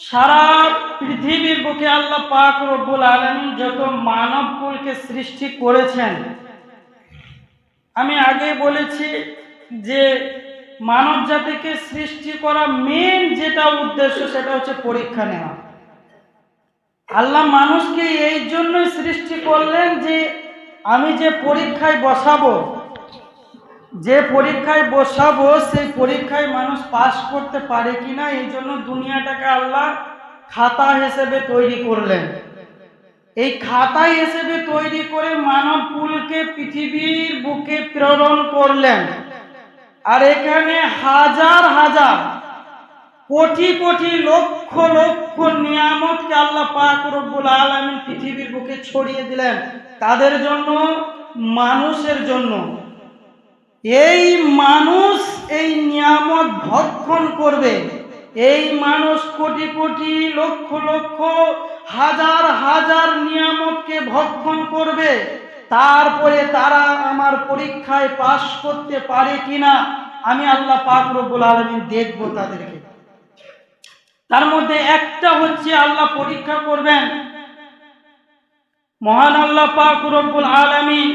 সারা পৃথিবীর বুকে আল্লাহ পাক রব্বুল আলমিন যত মানব কুলকে সৃষ্টি করেছেন। আমি আগে বলেছি যে মানব জাতিকে সৃষ্টি করা মেন যেটা উদ্দেশ্য সেটা হচ্ছে পরীক্ষা নেওয়া। আল্লাহ মানুষকে এই জন্যই সৃষ্টি করলেন যে আমি যে পরীক্ষায় বসাবো যে পরীক্ষায় বসাবো, সেই পরীক্ষায় মানুষ পাশ করতে পারে কিনা, এই জন্য দুনিয়াটাকে আল্লাহ খাতা হিসেবে তৈরি করলেন। এই খাতা হিসেবে তৈরি করে মানব কুলকে পৃথিবীর বুকে প্রেরণ করলেন। আর এখানে হাজার হাজার, কোটি কোটি, লক্ষ লক্ষ নিয়ামতকে আল্লাহ পাক আলামিন পৃথিবীর বুকে ছড়িয়ে দিলেন। তাদের জন্য, মানুষের জন্য। এই মানুষ এই নিয়ামত ভক্ষণ করবে। এই মানুষ কোটি কোটি, লক্ষ লক্ষ, হাজার হাজার নিয়ামতকে ভক্ষণ করবে। তারপরে তারা আমার পরীক্ষায় পাশ করতে পারে কিনা, আমি আল্লাহ পাক রব্বুল আলমিন দেখব তাদেরকে। তার মধ্যে একটা হচ্ছে আল্লাহ পরীক্ষা করবেন। মহান আল্লাহ পাক রব্বুল আলমিন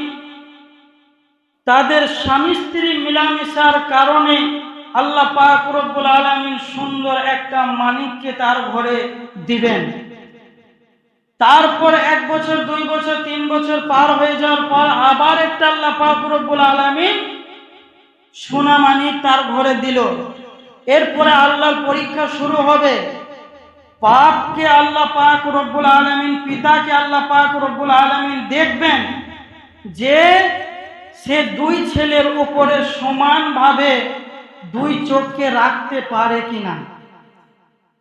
তাদের স্বামী স্ত্রী মিলামিশার কারণে আল্লাহ পাক আলমিন সুন্দর একটা মানিককে তার ঘরে দিবেন। তারপর এক বছর, দুই বছর, তিন বছর পার হয়ে যাওয়ার পর আবার একটা আল্লাহ পাক রব্বুল আলমিন সোনা মানিক তার ঘরে দিল। এরপরে আল্লাহর পরীক্ষা শুরু হবে। পাপকে আল্লাহ পাক রব্বুল আলমিন, পিতাকে আল্লাহ পাক রব্বুল আলমিন দেখবেন যে সে দুই ছেলের উপরে সমানভাবে দুই চোখকে রাখতে পারে কিনা?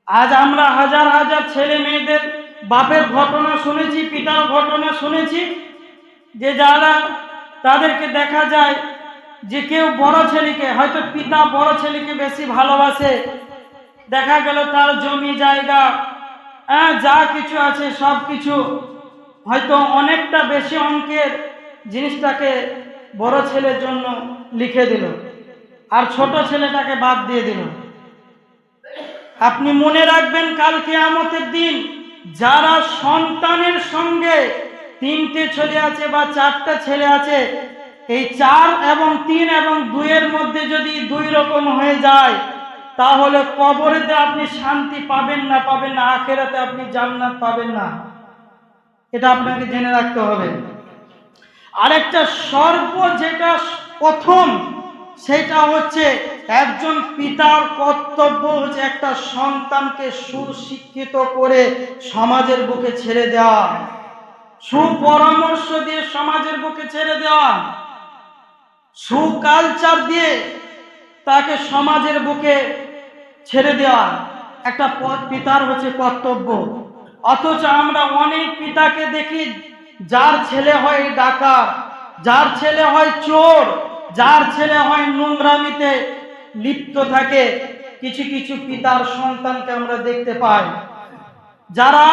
আজ আমরা হাজার হাজার ছেলে মেয়েদের বাপের ঘটনা শুনেছি, পিতার ঘটনা শুনেছি, যে যারা তাদেরকে দেখা যায় যে কেউ বড় ছেলেকে, হয়তো পিতা বড় ছেলেকে বেশি ভালোবাসে, দেখা গেল তার জমি জায়গা হ্যাঁ যা কিছু আছে সব কিছু হয়তো অনেকটা বেশি অঙ্কের জিনিসটাকে বড় ছেলের জন্য লিখে দিল। আর ছোট ছেলেটাকে বাদ দিয়ে দিল। আপনি মনে রাখবেন কালকে আমতের দিন যারা সন্তানের সঙ্গে তিনটে ছেলে আছে বা চারটা ছেলে আছে, এই চার এবং তিন এবং দুইয়ের মধ্যে যদি দুই রকম হয়ে যায়, তাহলে কবরেতে আপনি শান্তি পাবেন না পাবেন না, আখেরাতে আপনি জান্নাত পাবেন না। এটা আপনাকে জেনে রাখতে হবে। আরেকটা সর্ব যেটা প্রথম, সেটা হচ্ছে একজন পিতার কর্তব্য হচ্ছে একটা সন্তানকে সুশিক্ষিত করে সমাজের বুকে ছেড়ে দেওয়া। সুপরামর্শ দিয়ে সমাজের বুকে ছেড়ে দেওয়া। সুকালচার দিয়ে তাকে সমাজের বুকে ছেড়ে দেওয়া। একটা পিতার হচ্ছে কর্তব্য। অথচ আমরা অনেক পিতাকে দেখি যার ছেলে হয় ডাকা যার ছেলে হয় চোর, যার ছেলে হয় নোংরামিতে লিপ্ত থাকে, কিছু কিছু পিতার সন্তানকে আমরা দেখতে পাই। যারা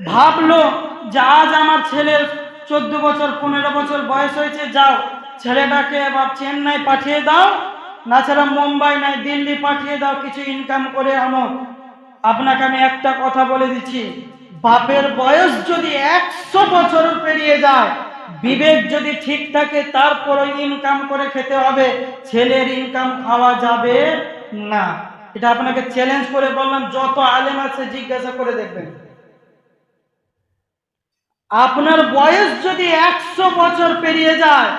ভাবলো যে আজ আমার ছেলের চোদ্দ বছর, পনেরো বছর বয়স হয়েছে, যাও, ছেলেটাকে এবার চেন্নাই পাঠিয়ে দাও, না ছাড়া মুম্বাই নাই, দিল্লি পাঠিয়ে দাও, কিছু ইনকাম করে আনো। আপনাকে আমি একটা কথা বলে দিচ্ছি বাপের বয়স যদি একশো বছর পেরিয়ে যায়, বিবেক যদি ঠিক থাকে তারপরে ইনকাম করে খেতে হবে, ছেলের ইনকাম খাওয়া যাবে না। এটা আপনাকে চ্যালেঞ্জ করে বললাম, যত আলেম আছে জিজ্ঞাসা করে দেখবেন। আপনার বয়স যদি একশো বছর পেরিয়ে যায়,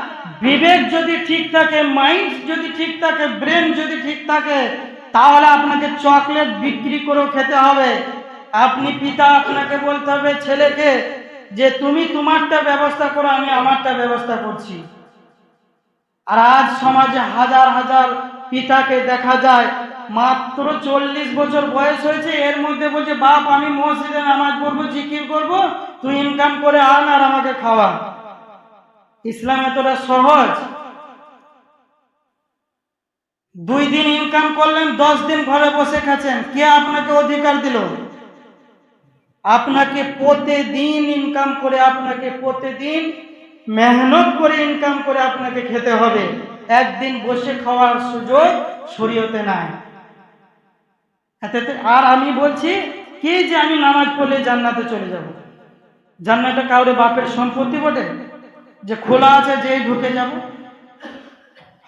বিবেক যদি ঠিক থাকে মাইন্ড যদি ঠিক থাকে ব্রেন যদি ঠিক থাকে, তাহলে আপনাকে চকলেট বিক্রি করেও খেতে হবে। আপনি পিতা আপনাকে বলতে হবে ছেলেকে যে তুমি তোমারটা ব্যবস্থা করো, আমি আমারটা ব্যবস্থা করছি। আর আজ সমাজে হাজার হাজার পিতাকে দেখা যায়, মাত্র চল্লিশ বছর বয়স হয়েছে, এর মধ্যে বলছে, বাপ, আমি মসজিদে নামাজ পড়ব, জিকির করব, তুই ইনকাম করে আন আর আমাকে খাওয়া। ইসলাম এতটা সহজ। দুই দিন ইনকাম করলেন, দশ দিন ঘরে বসে খাচ্ছেন, কে আপনাকে অধিকার দিল? আপনাকে প্রতিদিন ইনকাম করে, আপনাকে প্রতিদিন মেহনত করে ইনকাম করে আপনাকে খেতে হবে। একদিন বসে খাওয়ার সুযোগ শরীয়তে নাই। আর আমি বলছি, কি যে আমি নামাজ পড়লে জান্নাতে চলে যাব? জান্নাতে কাউরে বাপের সম্পত্তি বটে? যে খোলা আছে যেই ঢুকে যাব?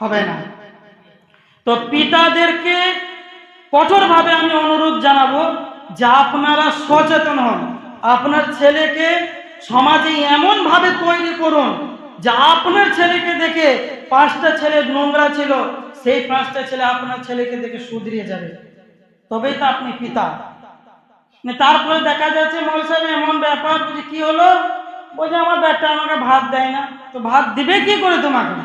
হবে না। তো পিতাদেরকে কঠোরভাবে আমি অনুরোধ জানাব যে আপনারা সচেতন হন। আপনার ছেলেকে সমাজে এমনভাবে তৈরি করুন যে আপনার ছেলেকে দেখে পাঁচটা ছেলে নোংরা ছিল, সেই পাঁচটা ছেলে আপনার ছেলেকে দেখে সুধরিয়ে যাবে। তবেই তো আপনি পিতা। তারপরে দেখা যাচ্ছে মল সাহেব, এমন ব্যাপার বুঝি কি হলো? বলছে, আমার ব্যাটা আমাকে ভাত দেয় না। তো ভাত দিবে কি করে তোমাকে?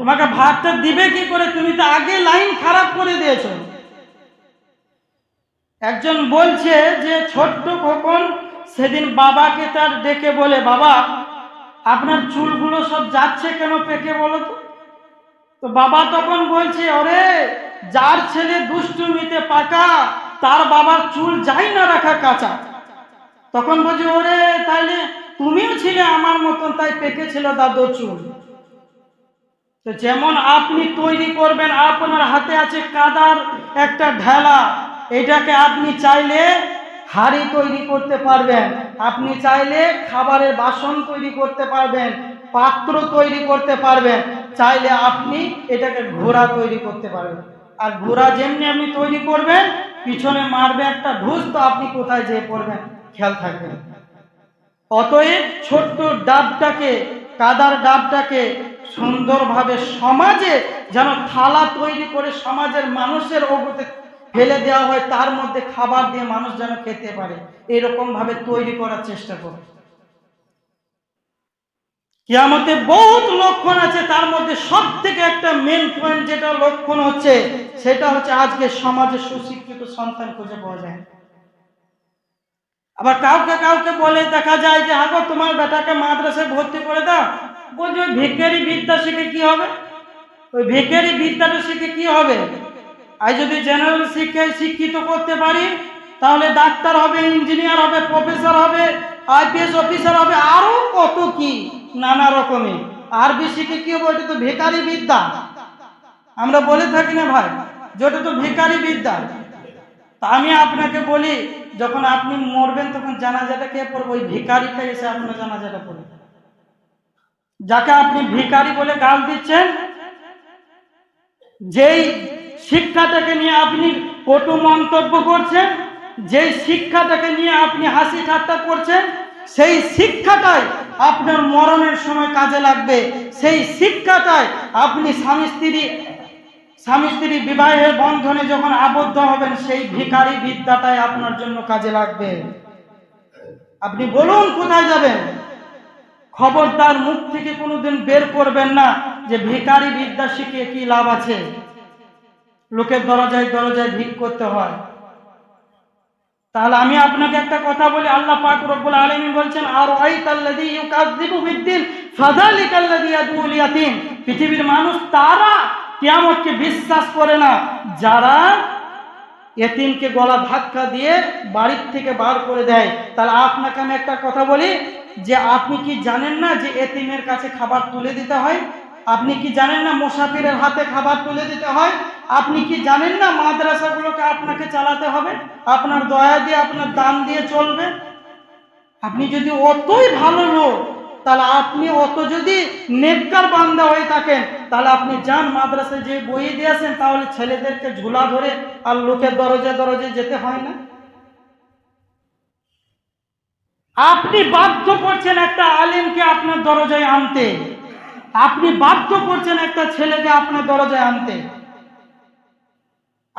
তোমাকে ভাতটা দিবে কি করে? তুমি তো আগে লাইন খারাপ করে দিয়েছ। একজন বলছে যে ছোট্ট খোকন সেদিন বাবাকে তার ডেকে বলে, বাবা, আপনার চুলগুলো সব যাচ্ছে কেন পেকে বলো তো? তো বাবা তখন বলছে, ওরে, যার ছেলে দুষ্টুমিতে পাকা, তার বাবার চুল যাই না রাখা কাঁচা। তখন বলছে, ওরে, তাইলে তুমিও ছিলে আমার মতন, তাই পেকে ছিল দাদু চুল। তো যেমন আপনি তৈরি করবেন, আপনার হাতে আছে কাদার একটা ঢেলা এটাকে আপনি চাইলে হাড়ি তৈরি করতে পারবেন। আপনি চাইলে খাবারের বাসন তৈরি করতে পারবেন, পাত্র তৈরি করতে পারবেন, চাইলে আপনি এটাকে ঘোড়া তৈরি করতে পারবেন। আর ঘোড়া যেমনি আপনি তৈরি করবেন, পিছনে মারবে একটা ঢুস, তো আপনি কোথায় যেয়ে পড়বেন? খেয়াল থাকবেন। অতএব ছোট্ট ডাবটাকে, কাদার ডাবটাকে সুন্দরভাবে সমাজে যেন থালা তৈরি করে সমাজের মানুষের ওগোতে ফেলে দেওয়া হয়, তার মধ্যে খাবার দিয়ে মানুষ যেন খেতে পারে। এরকম ভাবে তৈরি করার চেষ্টা করে। কিয়ামতে বহুত লক্ষণ আছে, তার মধ্যে সব থেকে একটা মেন পয়েন্ট যেটা লক্ষণ হচ্ছে, সেটা হচ্ছে আজকে সমাজে সুশিক্ষিত সন্তান খুঁজে পাওয়া যায় আবার কাউকে কাউকে বলে দেখা যায় যে, আগো, তোমার বেটাকে মাদ্রাসায় ভর্তি করে দাও। বলছে, ওই ভিকারি বিদ্যা শিখে কি হবে? ওই ভিকারি বিদ্যাটা শিখে কি হবে? আর যদি জেনারেল শিক্ষায় শিক্ষিত করতে পারি, তাহলে ডাক্তার হবে ইঞ্জিনিয়ার হবে প্রফেসর হবে আইপিএস অফিসার হবে, আরও কত কি নানা রকমের আরবি শিখে কি হবে? ওটা তো ভিকারি বিদ্যা। আমরা বলে থাকি না ভাই, যে ওটা তো ভিকারি বিদ্যা। তা আমি আপনাকে বলি, যখন আপনি মরবেন, তখন জানাজাটা কে পড়বে? ওই ভিকারিটা এসে আপনার জানাজাটা পড়বে যাকে আপনি ভিকারি বলে গাল দিচ্ছেন, যেই শিক্ষাটাকে নিয়ে আপনি কটু মন্তব্য করছেন, যেই শিক্ষাটাকে নিয়ে আপনি হাসি ঠাট্টা করছেন, সেই শিক্ষাটাই আপনার মরণের সময় কাজে লাগবে। সেই শিক্ষাটাই আপনি স্বামী স্ত্রী স্বামী স্ত্রী বিবাহের বন্ধনে যখন আবদ্ধ হবেন, সেই ভিখারি বিদ্যাটাই আপনার জন্য কাজে লাগবে। আপনি বলুন কোথায় যাবেন? খবরদার মুখ থেকে কোনোদিন বের করবেন না যে ভিখারি বিদ্যা শিখে কি লাভ আছে। লোকের দরজায় দরজায় ভিক করতে হয়। তাহলে আমি আপনাকে একটা কথা বলি, আল্লাহ পাক রব্বুল আলামিন বলছেন আর আইতাল্লাযী ইউকাযযিবু বিদ্দিন, ফাযালিকাল্লাযী ইয়াদউল ইয়াতীম পৃথিবীর মানুষ তারা কিয়ামতকে বিশ্বাস করে না। যারা এতিমকে গলা ধাক্কা দিয়ে বাড়ির থেকে বার করে দেয়। তাহলে আপনাকে আমি একটা কথা বলি, যে আপনি কি জানেন না যে এতিমের কাছে খাবার তুলে দিতে হয়? আপনি কি জানেন না মুসাফিরের হাতে খাবার তুলে দিতে হয়? আপনি কি জানেন না মাদ্রাসাগুলোকে আপনাকে চালাতে হবে? আপনার দয়া দিয়ে, আপনার দান দিয়ে চলবে? আপনি যদি অতই ভালো লোক, তাহলে আপনি অত যদি নেককার বান্দা হয়ে থাকেন, তাহলে আপনি যান মাদ্রাসায় যে বই দিয়েছেন তাহলে ছেলেদেরকে ঝুলা ধরে আর লোকের দরজে দরজে যেতে হয় না। আপনি বাধ্য করছেন একটা আলিমকে আপনার দরজায় আনতে। আপনি বাধ্য করছেন একটা ছেলেকে আপনার দরজায় আনতে।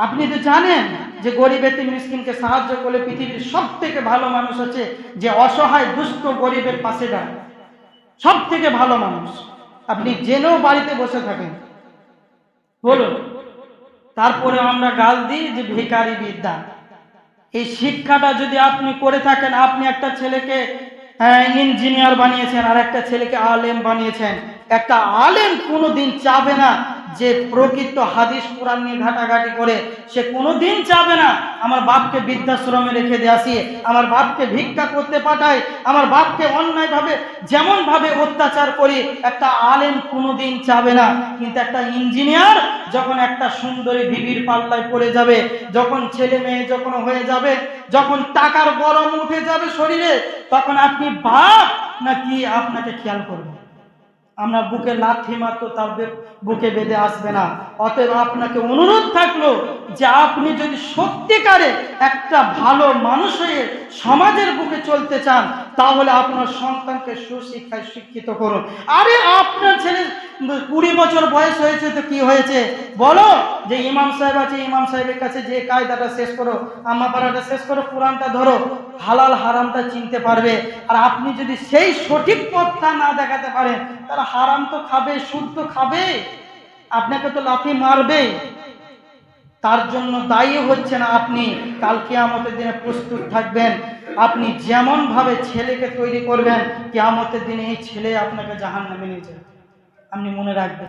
আপনি তো জানেন যে গরিব এতিম মিসকিনকে সাহায্য করলে পৃথিবীর সব থেকে ভালো মানুষ আছে যে অসহায়, দুস্থ গরিবের পাশে দাঁড়ায়। সব থেকে ভালো মানুষ। আপনি জেনেও বাড়িতে বসে থাকেন। বলুন, তারপরে আমরা গাল দিই যে ভিকারি বিদ্যা এই শিক্ষাটা যদি আপনি করে থাকেন, আপনি একটা ছেলেকে ইঞ্জিনিয়ার বানিয়েছেন আর একটা ছেলেকে আলেম বানিয়েছেন। একটা আলেম কোনোদিন চাবে না যে প্রকৃত হাদিস কোরআন নিয়ে ঘাটাঘাটি করে। সে কোনোদিন চাবে না আমার বাপকে বৃদ্ধাশ্রমে রেখে দিয়ে আসি, আমার বাপকে ভিক্ষা করতে পাঠাই, আমার বাপকে অন্যায়ভাবে যেমনভাবে অত্যাচার করি, একটা আলেম কোনোদিন চাবে না। কিন্তু একটা ইঞ্জিনিয়ার যখন একটা সুন্দরী বিবির পাল্লায় পড়ে যাবে, যখন ছেলে মেয়ে যখন হয়ে যাবে, যখন টাকার গরম উঠে যাবে শরীরে, তখন আপনি বাপ নাকি আপনাকে খেয়াল করবে? আমরা বুকে লাথি মাত্র তার বুকে বেঁধে আসবে না। অতএব আপনাকে অনুরোধ থাকল যে আপনি যদি সত্যিকারে একটা ভালো মানুষ হয়ে সমাজের বুকে চলতে চান তাহলে আপনার সন্তানকে সুশিক্ষায় শিক্ষিত করুন। আরে, আপনার ছেলে কুড়ি বছর বয়স হয়েছে তো কি হয়েছে? বলো, যে ইমাম সাহেব আছে, ইমাম সাহেবের কাছে যে কায়দাটা শেষ করো, আম্মা পাড়াটা শেষ করো, কোরআনটা ধরো, হালাল হারামটা চিনতে পারবে। আর আপনি যদি সেই সঠিক পথটা না দেখাতে পারেন, তাহলে হারাম তো খাবে, সুদ তো খাবে। আপনাকে তো লাথি মারবে তার জন্য দায়ী হচ্ছেন আপনি। কালকে আমাদের দিনে প্রস্তুত থাকবেন। আপনি যেমন ভাবে ছেলেকে তৈরি করবেন, কেয়ামতের দিনে এই ছেলে আপনাকে জাহান নামে নিয়ে যাবে। আপনি মনে রাখবেন।